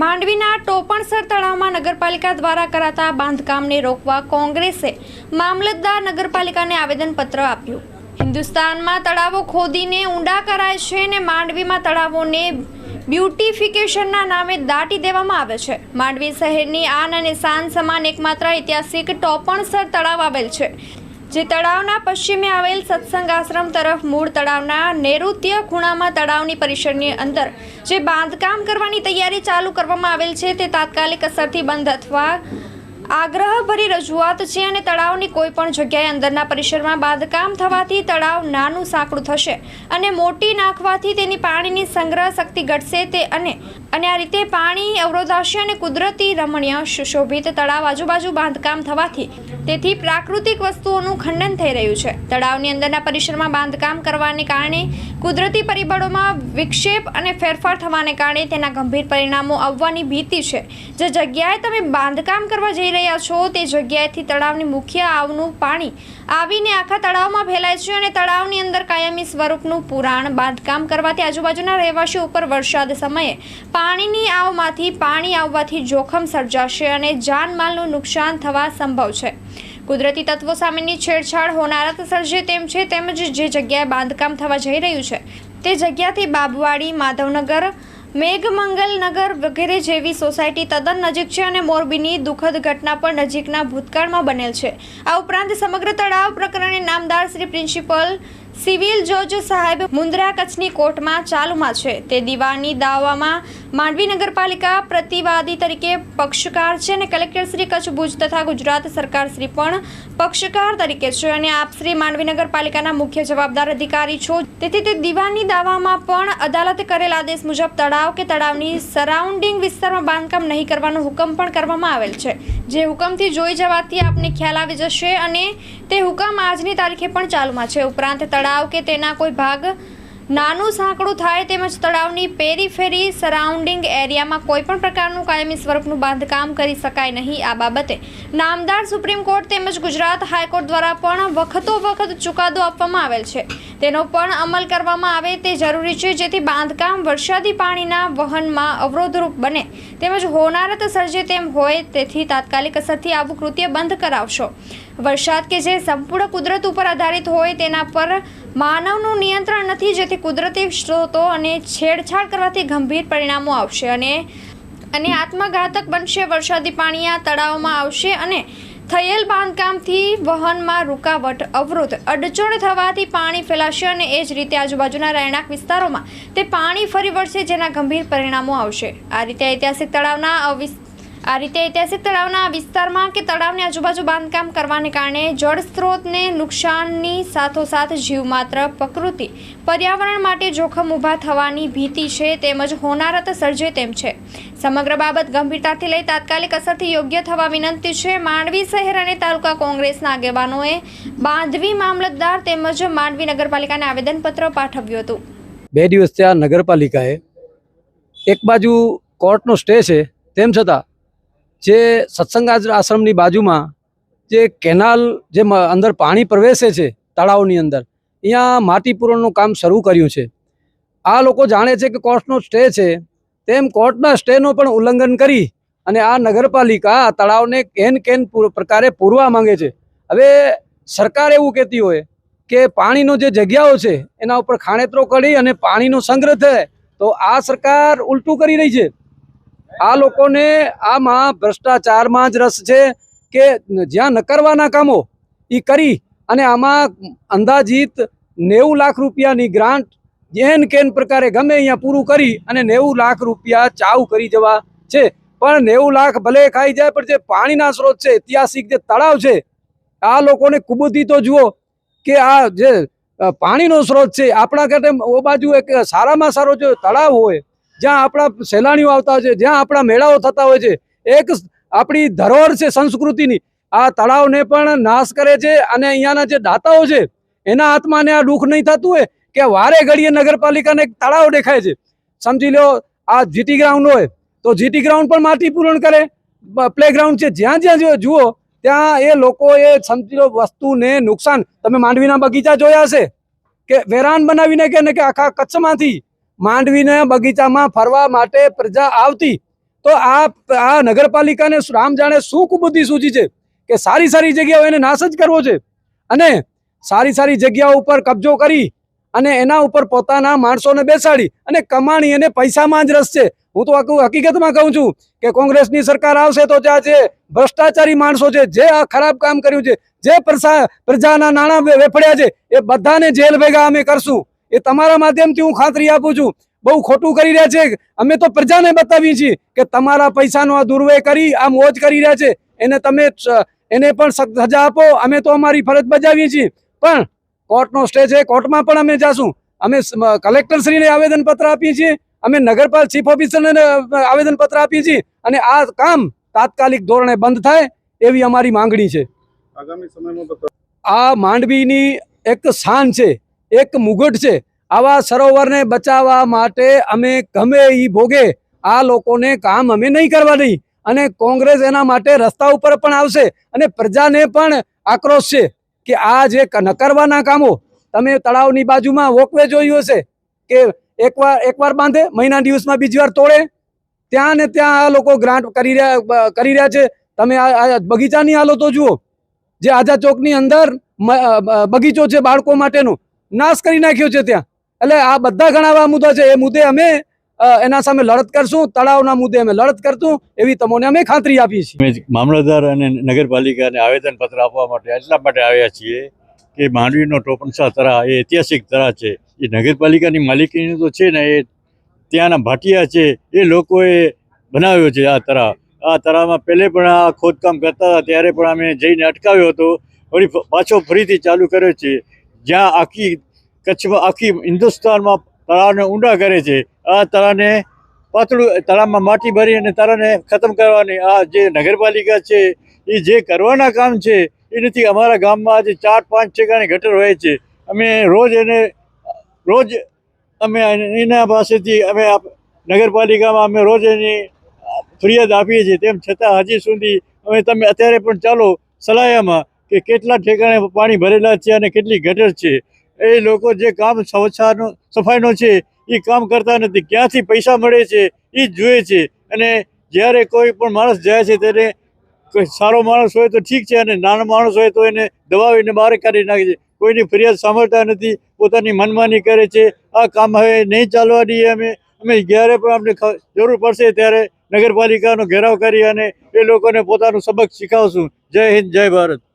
માંડવીના ટોપણસર તળાવમાં નગરપાલિકા દ્વારા કરાતા બાંધકામને રોકવા કોંગ્રેસે મામલતદાર નગરપાલિકાને આવેદનપત્ર આપ્યું. હિન્દુસ્તાનમાં તળાવો ખોદીને ઊંડા કરાય છે અને માંડવીમાં તળાવોને બ્યુટિફિકેશનના નામે દાટી દેવામાં આવે છે. માંડવી શહેરની આન અને શાન સમાન એકમાત્ર ઐતિહાસિક ટોપણસર તળાવ આવેલ છે. જે તળાવના પશ્ચિમે આવેલ સત્સંગ આશ્રમ તરફ મૂળ તળાવના નૈઋત્ય ખૂણામાં તળાવની પરિસરની અંદર જે બાંધકામ કરવાની તૈયારી ચાલુ કરવામાં આવેલ છે તે તાત્કાલિક અસરથી બંધ અથવા આગ્રહભરી રજૂઆત છે અને તળાવની કોઈ પણ જગ્યાએ અંદરના પરિસરમાં બાંધકામ થવાથી તળાવ નાનું સાંકડું થશે અને મોટી નાખવાથી તેની પાણીની સંગ્રહ શક્તિ ઘટશે તે અને અને આ રીતે પાણી અવરોધાશે અને કુદરતી રમણીય સુશોભિત તળાવ આજુબાજુ બાંધકામ થવાથી તેથી પ્રાકૃતિક વસ્તુઓનું ખંડન થઈ રહ્યું છે. તળાવની અંદરના પરિસરમાં બાંધકામ કરવાને કારણે કુદરતી પરિબળોમાં વિક્ષેપ અને ફેરફાર થવાને કારણે તેના ગંભીર પરિણામો આવવાની ભીતિ છે. જે જગ્યાએ તમે બાંધકામ કરવા જઈ રહ્યા છો તે જગ્યાએથી તળાવની મુખ્ય આવનું પાણી આવીને આખા તળાવમાં ફેલાય છે અને તળાવની અંદર કાયમી સ્વરૂપનું પુરાણ બાંધકામ કરવાથી આજુબાજુના રહેવાસીઓ ઉપર વરસાદ સમયે પાણીની આવમાંથી પાણી આવવાથી જોખમ સર્જાશે અને જાનમાલનું નુકસાન થવા સંભવ છે. કુદરતી તત્વો સામેની છેડછાડ હોનારત સર્જે તેમ છે તેમજ જે જગ્યાએ બાંધકામ થવા જઈ રહ્યું છે તે જગ્યાથી બાબવાડી, માધવનગર મેઘમંગલ નગર વગેરે જેવી સોસાયટી તદ્દન નજીક છે અને મોરબીની દુઃખદ ઘટના પણ નજીકના ભૂતકાળમાં બનેલ છે. આ ઉપરાંત સમગ્ર તળાવ પ્રકરણે નામદાર શ્રી પ્રિન્સિપલ સિવિલ જજ સાહેબ મુન્દ્રા કચ્છની કોર્ટમાં ચાલુમાં છે. તે દીવાની દાવામાં માંડવી નગરપાલિકા પ્રતિવાદી તરીકે પક્ષકાર છે અને કલેક્ટર શ્રી કચ્છ ભુજ તથા ગુજરાત સરકાર શ્રી પણ પક્ષકાર તરીકે છે અને આપ શ્રી માંડવી નગરપાલિકાના મુખ્ય જવાબદાર અધિકારી છો. તેથી તે દીવાની દાવામાં પણ અદાલતે કરેલ આદેશ મુજબ તળાવ કે તળાવની સરાઉન્ડિંગ વિસ્તારમાં બાંધકામ નહીં કરવાનો હુકમ પણ કરવામાં આવેલ છે. જે હુકમથી જોઈ જવાથી આપને ખ્યાલ આવી જશે અને તે હુકમ આજની તારીખે પણ ચાલુમાં છે. ઉપરાંત તળાવ કે તેના કોઈ ભાગ નાનું સાંકડું થાય તેમજ તળાવની પેરીફેરી સરાઉન્ડિંગ એરિયામાં કોઈ પણ પ્રકારનું કાયમી સ્વરૂપનું બાંધકામ કરી શકાય નહીં. આ બાબતે નામદાર સુપ્રીમ કોર્ટ તેમજ ગુજરાત હાઈકોર્ટ દ્વારા પણ વખતો વખત ચુકાદો આપવામાં આવેલ છે. તેનો પણ અમલ કરવામાં આવે તે જરૂરી છે જેથી બાંધકામ વરસાદી પાણીના વહનમાં અવરોધરૂપ બને તેમજ હોનારત સર્જે તેમ હોય તેથી તાત્કાલિક અસરથી આવું કૃત્ય બંધ કરાવશો. વરસાદ કે જે સંપૂર્ણ કુદરત ઉપર આધારિત હોય તેના પર માનવનું નિયંત્રણ નથી, જેથી કુદરતી સ્ત્રોતો અને છેડછાડ કરવાથી ગંભીર પરિણામો આવશે અને અને આત્મઘાતક બનશે. વરસાદી પાણી આ તળાવમાં આવશે અને થયેલ બાંધકામથી વહનમાં રૂકાવટ અવરોધ. અડચણ થવાથી પાણી ફેલાશે અને એ જ રીતે આજુબાજુના રહેણાંક વિસ્તારોમાં તે પાણી ફરી વળશે જેના ગંભીર પરિણામો આવશે. આ રીતે ઐતિહાસિક તળાવના અવિસ આ રીતે ઐતિહાસિક તળાવના વિસ્તારમાં કે તળાવની આજુબાજુ બાંધકામ કરવાને કારણે જળ સ્ત્રોતને નુકસાનની સાથોસાથ જીવમાત્ર પ્રકૃતિ, પર્યાવરણ માટે જોખમ ઊભા થવાની ભીતિ છે તેમજ હોનારત સર્જે તેમ છે. સમગ્ર બાબત ગંભીરતાથી લઈ તાત્કાલિક અસરથી યોગ્ય થવા વિનંતી છે. માંડવી શહેર અને તાલુકા કોંગ્રેસના આગેવાનોએ બાંધવી મામલતદાર તેમજ માંડવી નગરપાલિકાને આવેદનપત્ર પાઠવ્યું હતું. બે દિવસ ત્યાં નગરપાલિકાએ એક બાજુ કોર્ટનો સ્ટે છે, તેમ છતાં જે સત્સંગ આશ્રમની બાજુમાં જે કેનાલ જે અંદર પાણી પ્રવેશે છે તળાવની અંદર, અહીંયા માટી પૂરણનું કામ શરૂ કર્યું છે. આ લોકો જાણે છે કે કોર્ટનો સ્ટે છે, તેમ કોર્ટના સ્ટેનો પણ ઉલ્લંઘન કરી અને આ નગરપાલિકા તળાવને કેન કેન પ્રકારે પૂરવા માંગે છે. હવે સરકાર એવું કહેતી હોય કે પાણીનો જે જગ્યાઓ છે, એના ઉપર ખાણેતરો કરી અને પાણીનો સંગ્રહ થાય, તો આ સરકાર ઉલટું કરી રહી છે. આ લોકોને આમાં ભ્રષ્ટાચારમાં જ રસ છે કે જ્યાં નકરવાના કામો એ કરી અને આમાં અંદાજિત નેવું લાખ રૂપિયાની ગ્રાન્ટ જેન કેન પ્રકારે ગમે અહીંયા પૂરું કરી અને નેવું લાખ રૂપિયા ચાવ કરી જવા છે. પણ નેવું લાખ ભલે ખાઈ જાય, પણ જે પાણીના સ્ત્રોત છે, ઐતિહાસિક જે તળાવ છે, આ લોકોને કુબુદ્ધિ તો જુઓ કે આ જે પાણીનો સ્ત્રોત છે, આપણા કરતા ઓ બાજુ એક સારામાં સારો જો તળાવ હોય જ્યાં આપણા સહેલાણીઓ આવતા હોય છે, જ્યાં આપણા મેળાઓ થતા હોય છે, એક આપણી ધરોહર છે સંસ્કૃતિની. આ તળાવને પણ નાશ કરે છે અને અહીંયાના જે દાતાઓ છે, એના હાથમાં આ દુઃખ નહીં થતું હોય કે વારે ઘડીએ નગરપાલિકાને એક તળાવ દેખાય છે. સમજી લો, આ જીટી ગ્રાઉન્ડ હોય, તો જીટી ગ્રાઉન્ડ પણ માટી પૂરણ કરે. પ્લેગ્રાઉન્ડ છે, જ્યાં જ્યાં જુઓ, ત્યાં એ લોકોએ સમજી લો વસ્તુને નુકસાન. તમે માંડવીના બગીચા જોયા હશે? કે વેરાન બનાવીને કે આખા કચ્છમાંથી માંડવીના બગીચામાં ફરવા માટે પ્રજા આવતી, તો આ આ નગરપાલિકાને રામ જાણે શું કુબુદ્ધિ સૂચી છે કે સારી સારી જગ્યાઓ એને નાશ જ કરવો છે? અને સારી સારી જગ્યાઓ ઉપર કબજો કરી અને એના ઉપર પોતાના માણસોને બેસાડી અને કમાણી અને પૈસામાં જ રસ છે. હું તો આખું હકીકતમાં કહું છું કે કોંગ્રેસની સરકાર આવશે તો જ્યાં જે ભ્રષ્ટાચારી માણસો છે, જે આ ખરાબ કામ કર્યું છે, જે પ્રજાના નાણાં વેફડ્યા છે, એ બધાને જેલ ભેગા અમે કરશું. એ તમારા માધ્યમથી હું ખાતરી આપું છું. બહુ ખોટું કરી રહ્યા છે. અમે તો પ્રજાને બતાવીએ છીએ કે તમારા પૈસાનો આ દુર્વ્યય કરી આ મોજ કરી રહ્યા છે. એને તમે એને પણ સખ્ત સજા આપો. અમે તો અમારી ફરજ બજાવીએ છીએ. પણ કોર્ટનો સ્ટે છે. કોર્ટમાં પણ અમે જાશું. અમે કલેક્ટરશ્રીને આવેદનપત્ર આપીએ છીએ. અમે નગરપાલ ચીફ ઓફિસરને આવેદનપત્ર આપીએ છીએ. અને આ કામ તાત્કાલિક ધોરણે બંધ થાય એવી અમારી માંગણી છે. આગામી સમયમાં આ માંડવીની એક શાન છે. એક મુગટ છે. આવા સરોવરને બચાવવા માટે અમે ગમે એ ભોગે. આ લોકોને કામ અમે નહીં કરવા દઈ. અને કોંગ્રેસ એના માટે રસ્તા ઉપર પણ આવશે અને પ્રજાને પણ આક્રોશ છે કે આ જે નકરવાના કામો. તમે તળાવની બાજુમાં વોકવે જોયું હશે કે એકવાર એકવાર બાંધે, મહિના દિવસમાં બીજી વાર તોડે. ત્યાં ને ત્યાં આ લોકો ગ્રાન્ટ કરી રહ્યા કરી રહ્યા છે. તમે આ બગીચાની હાલતો જુઓ. જે આઝાદ ચોકની અંદર બગીચો છે બાળકો માટેનો. નાશ કરી નાખ્યો છે ત્યાં. એટલે આ બધા ઘણા એવા મુદ્દા છે. એ મુદ્દે અમે એના સામે લડત કરશું, તળાવના મુદ્દે અમે લડત કરશું, એવી તમને અમે ખાતરી આપીએ છીએ. મામલતદાર અને નગરપાલિકાને આવેદનપત્ર આપવા માટે એટલા માટે આવ્યા છીએ કે માંડવીનો ટોપણસા તરા, એ ઐતિહાસિક તરા છે. એ નગરપાલિકાની માલિકીની તો છે ને, એ ત્યાંના ભાટિયા છે. એ લોકોએ બનાવ્યો છે આ તળાવ આ તળાવમાં પહેલે પણ આ ખોદકામ કરતા હતા, ત્યારે પણ અમે જઈને અટકાવ્યો હતો. વળી પાછો ફરીથી ચાલુ કર્યો છે. જ્યાં આખી કચ્છમાં, આખી હિન્દુસ્તાનમાં તળાવને ઊંડા કરે છે. આ તળાવને પાતળું, તળાવમાં માટી ભરી અને તળાવને ખતમ કરવાની આ જે નગરપાલિકા છે, એ જે કરવાના કામ છે, એ અમારા ગામમાં આજે ચાર, પાંચ ઠેકાણે ગટર હોય છે. અમે રોજ એને, રોજ અમે એના પાસેથી, અમે નગરપાલિકામાં અમે રોજ એની ફરિયાદ આપીએ છીએ. તેમ છતાં હજી સુધી અમે, તમે અત્યારે પણ ચાલો સલાયામાં કે કેટલા ઠેકાણે પાણી ભરેલા છે અને કેટલી ગટર છે. એ લોકો જે કામ સ્વચ્છાનું, સફાઈનો છે એ કામ કરતા નથી. ક્યાંથી પૈસા મળે છે એ જ જોઈએ છે. અને જ્યારે કોઈ પણ માણસ જાય છે, ત્યારે કોઈ સારો માણસ હોય તો ઠીક છે અને નાનો માણસ હોય તો એને દબાવીને બહાર કાઢી નાખે છે. કોઈની ફરિયાદ સાંભળતા નથી, પોતાની મનમાની કરે છે. આ કામ હવે નહીં ચાલવા દઈએ અમે અમે જ્યારે પણ અમને જરૂર પડશે ત્યારે નગરપાલિકાનો ઘેરાવ કરી અને એ લોકોને પોતાનું સબક શીખવશું. જય હિન્દ, જય ભારત.